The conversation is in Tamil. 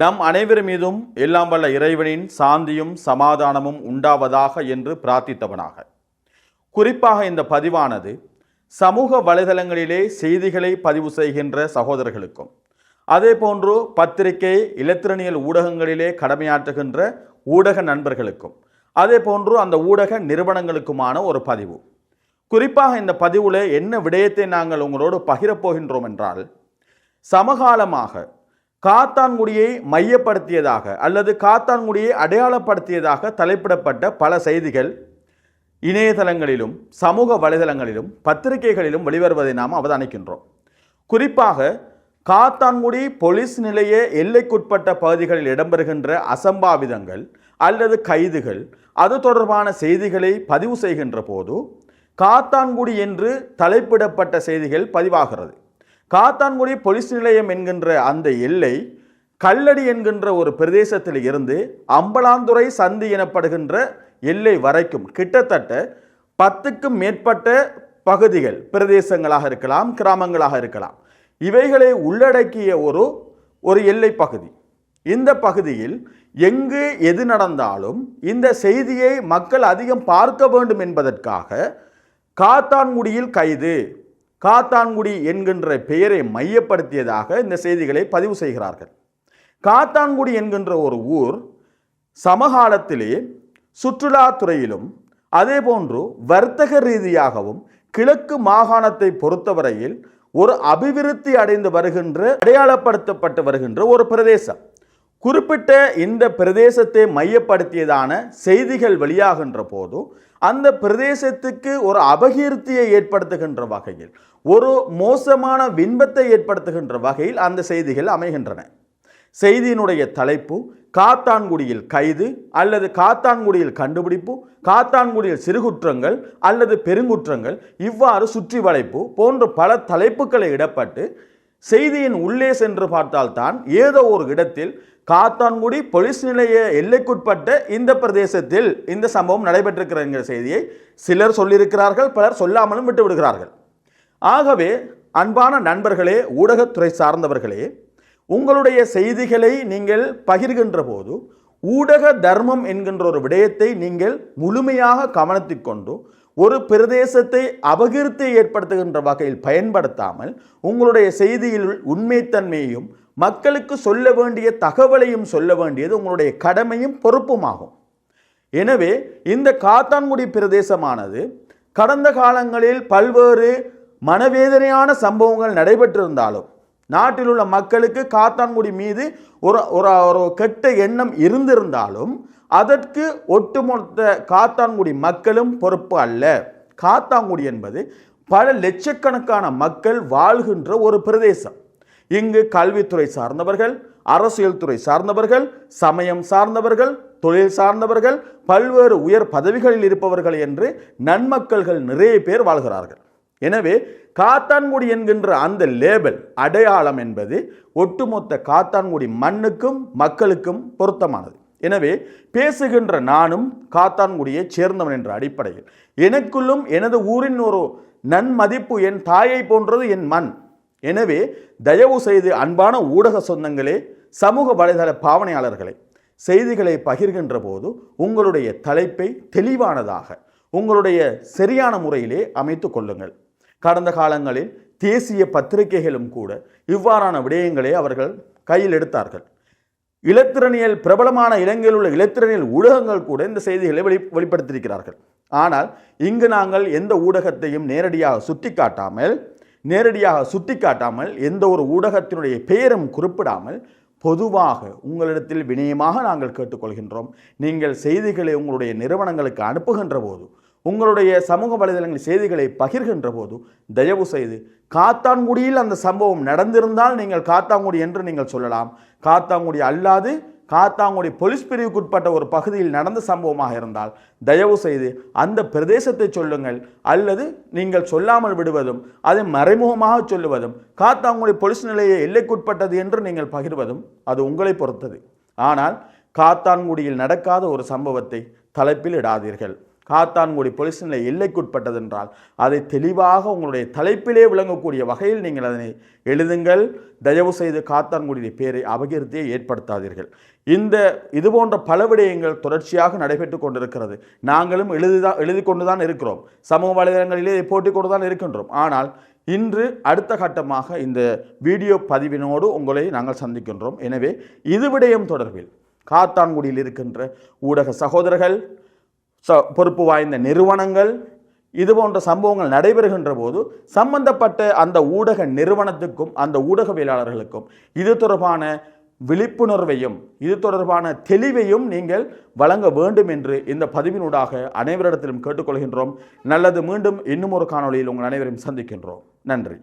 நம் அனைவர் மீதும் எல்லாம் வல்ல இறைவனின் சாந்தியும் சமாதானமும் உண்டாவதாக என்று பிரார்த்தித்தவனாக. குறிப்பாக இந்த பதிவானது சமூக வலைதளங்களிலே செய்திகளை பதிவு செய்கின்ற சகோதரர்களுக்கும் அதே போன்று பத்திரிகை இலத்திரனியல் ஊடகங்களிலே கடமையாற்றுகின்ற ஊடக நண்பர்களுக்கும் அதே போன்று அந்த ஊடக நிறுவனங்களுக்குமான ஒரு பதிவு. குறிப்பாக இந்த பதிவில் என்ன விடயத்தை நாங்கள் உங்களோடு பகிரப் போகின்றோம் என்றால் சமகாலமாக காத்தான்குடியை மையப்படுத்தியதாக அல்லது காத்தான்குடியை அடையாளப்படுத்தியதாக தலைப்பிடப்பட்ட பல செய்திகள் இணையதளங்களிலும் சமூக வலைதளங்களிலும் பத்திரிகைகளிலும் வெளிவருவதை நாம் அவதானிக்கின்றோம். குறிப்பாக காத்தான்குடி போலீஸ் நிலைய எல்லைக்குட்பட்ட பகுதிகளில் இடம்பெறுகின்ற அசம்பாவிதங்கள் அல்லது கைதுகள் அது தொடர்பான செய்திகளை பதிவு செய்கின்ற போது காத்தான்குடி என்று தலைப்பிடப்பட்ட செய்திகள் பதிவாகிறது. காத்தான்குடி போலீஸ் நிலையம் என்கின்ற அந்த எல்லை கல்லடி என்கின்ற ஒரு பிரதேசத்தில் இருந்து அம்பலாந்துறை சந்தி எனப்படுகின்ற எல்லை வரைக்கும் கிட்டத்தட்ட பத்துக்கும் மேற்பட்ட பகுதிகள் பிரதேசங்களாக இருக்கலாம் கிராமங்களாக இருக்கலாம். இவைகளை உள்ளடக்கிய ஒரு ஒரு எல்லை பகுதி. இந்த பகுதியில் எங்கு எது நடந்தாலும் இந்த செய்தியை மக்கள் அதிகம் பார்க்க வேண்டும் என்பதற்காக காத்தான்குடியில் கைது. காத்தான்குடி என்கின்ற பெயரை மையப்படுத்தியதாக இந்த செய்திகளை பதிவு செய்கிறார்கள். காத்தான்குடி என்கின்ற ஒரு ஊர் சமகாலத்திலே சுற்றுலாத்துறையிலும் அதேபோன்று வர்த்தக ரீதியாகவும் கிழக்கு மாகாணத்தை பொறுத்தவரையில் ஒரு அபிவிருத்தி அடைந்து வருகின்ற அடையாளப்படுத்தப்பட்டு வருகின்ற ஒரு பிரதேசம். குறிப்பிட்ட இந்த பிரதேசத்தை மையப்படுத்தியதான செய்திகள் வெளியாகின்ற போது அந்த பிரதேசத்துக்கு ஒரு அபகீர்த்தியை ஏற்படுத்துகின்ற வகையில் ஒரு மோசமான விண்பத்தை ஏற்படுத்துகின்ற வகையில் அந்த செய்திகள் அமைகின்றன. செய்தியினுடைய தலைப்பு காத்தான்குடியில் கைது அல்லது காத்தான்குடியில் கண்டுபிடிப்பு காத்தான்குடியில் சிறுகுற்றங்கள் அல்லது பெருங்குற்றங்கள் இவ்வாறு சுற்றி வளைப்பு போன்ற பல தலைப்புகளை இடப்பட்டு செய்தியின் உள்ளே சென்று பார்த்தால்தான் ஏதோ ஒரு இடத்தில் காத்தான்குடி போலீஸ் நிலைய எல்லைக்குட்பட்ட இந்த பிரதேசத்தில் இந்த சம்பவம் நடைபெற்றிருக்கிற என்கிற செய்தியை சிலர் சொல்லியிருக்கிறார்கள் பலர் சொல்லாமலும் விட்டு விடுகிறார்கள் ஆகவே அன்பான நண்பர்களே ஊடகத்துறை சார்ந்தவர்களே உங்களுடைய செய்திகளை நீங்கள் பகிர்கின்ற போது ஊடக தர்மம் என்கின்ற ஒரு விடயத்தை நீங்கள் முழுமையாக கவனத்திற்கொண்டு ஒரு பிரதேசத்தை அபகீர்த்தி ஏற்படுத்துகின்ற வகையில் பயன்படுத்தாமல் உங்களுடைய செய்தியில் உண்மைத்தன்மையையும் மக்களுக்கு சொல்ல வேண்டிய தகவலையும் சொல்ல வேண்டியது உங்களுடைய கடமையும் பொறுப்புமாகும். எனவே இந்த காத்தான்குடி பிரதேசமானது கடந்த காலங்களில் பல்வேறு மனவேதனையான சம்பவங்கள் நடைபெற்றிருந்தாலும் நாட்டில் உள்ள மக்களுக்கு காத்தான்குடி மீது ஒரு ஒரு ஒரு கெட்ட எண்ணம் இருந்திருந்தாலும் அதற்கு ஒட்டுமொத்த காத்தான்குடி மக்களும் பொறுப்பு அல்ல. காத்தான்குடி என்பது பல லட்சக்கணக்கான மக்கள் வாழ்கின்ற ஒரு பிரதேசம். இங்கு கல்வித்துறை சார்ந்தவர்கள் அரசியல் துறை சார்ந்தவர்கள் சமயம் சார்ந்தவர்கள் தொழில் சார்ந்தவர்கள் பல்வேறு உயர் பதவிகளில் இருப்பவர்கள் என்று நன்மக்கள்கள் நிறைய பேர் வாழ்கிறார்கள். எனவே காத்தான்குடி என்கின்ற அந்த லேபல் அடையாளம் என்பது ஒட்டுமொத்த காத்தான்குடி மண்ணுக்கும் மக்களுக்கும் பொருத்தமானது. எனவே பேசுகின்ற நானும் காத்தான்குடியை சேர்ந்தவன் என்ற அடிப்படையில். எனக்குள்ளும் எனது ஊரின் ஒரு நன்மதிப்பு என் தாயை போன்றது என் மண். எனவே தயவு செய்து அன்பான ஊடக சொந்தங்களே சமூக வலைதள பாவனையாளர்களே செய்திகளை பகிர்கின்ற போது உங்களுடைய தலைப்பை தெளிவானதாக உங்களுடைய சரியான முறையிலே அமைத்து கொள்ளுங்கள். கடந்த காலங்களில் தேசிய பத்திரிகைகளும் கூட இவ்வாறான விடயங்களை அவர்கள் கையில் எடுத்தார்கள். இலத்திரனியல் பிரபலமான இலங்கையில் உள்ள இலத்திரனியல் ஊடகங்கள் கூட இந்த செய்திகளை வெளி வெளிப்படுத்தியிருக்கிறார்கள். ஆனால் இங்கு நாங்கள் எந்த ஊடகத்தையும் நேரடியாக சுட்டிக்காட்டாமல் நேரடியாக சுட்டிக்காட்டாமல் எந்த ஒரு ஊடகத்தினுடைய பெயரும் குறிப்பிடாமல் பொதுவாக உங்களிடத்தில் வினயமாக நாங்கள் கேட்டுக்கொள்கின்றோம். நீங்கள் செய்திகளை உங்களுடைய நிறுவனங்களுக்கு அனுப்புகின்ற போது உங்களுடைய சமூக வலைதளங்கள் செய்திகளை பகிர்கின்ற போது தயவு செய்து காத்தான்குடியில் அந்த சம்பவம் நடந்திருந்தால் நீங்கள் காத்தாங்குடி என்று நீங்கள் சொல்லலாம். காத்தாங்குடி அல்லாது காத்தாங்குடி போலீஸ் பிரிவுக்குட்பட்ட ஒரு பகுதியில் நடந்த சம்பவமாக இருந்தால் தயவு செய்து அந்த பிரதேசத்தை சொல்லுங்கள். அல்லது நீங்கள் சொல்லாமல் விடுவதும் அதை மறைமுகமாக சொல்லுவதும் காத்தாங்குடி போலீஸ் நிலைய எல்லைக்குட்பட்டது என்று நீங்கள் பகிர்வதும் அது உங்களை பொறுத்தது. ஆனால் காத்தான்குடியில் நடக்காத ஒரு சம்பவத்தை தலைப்பில் இடாதீர்கள். காத்தான்குடி போலீஸ் நிலைய எல்லைக்குட்பட்டதென்றால் அதை தெளிவாக உங்களுடைய தலைப்பிலே விளங்கக்கூடிய வகையில் நீங்கள் அதனை எழுதுங்கள். தயவு செய்து காத்தான்குடி பேரை அபகீர்த்தியை ஏற்படுத்தாதீர்கள். இந்த இது போன்ற பல விடயங்கள் தொடர்ச்சியாக நடைபெற்று கொண்டிருக்கிறது. நாங்களும் எழுதிதான் எழுதி கொண்டு தான் இருக்கிறோம். சமூக வலைதளங்களிலே போட்டிக் கொண்டு தான் இருக்கின்றோம். ஆனால் இன்று அடுத்த கட்டமாக இந்த வீடியோ பதிவினோடு உங்களை நாங்கள் சந்திக்கின்றோம். எனவே இது விடயம் தொடர்பில் காத்தான்குடியில் இருக்கின்ற ஊடக சகோதரர்கள் ச பொறுப்பு வாய்ந்த நிறுவனங்கள் இது போன்ற சம்பவங்கள் நடைபெறுகின்ற போது சம்பந்தப்பட்ட அந்த ஊடக நிறுவனத்துக்கும் அந்த ஊடகவியலாளர்களுக்கும் இது தொடர்பான விழிப்புணர்வையும் இது தொடர்பான தெளிவையும் நீங்கள் வழங்க வேண்டும் என்று இந்த பதிவினூடாக அனைவரிடத்திலும் கேட்டுக்கொள்கின்றோம். நல்லது மீண்டும் இன்னும் ஒரு காணொளியில் உங்கள் அனைவரையும் சந்திக்கின்றோம். நன்றி.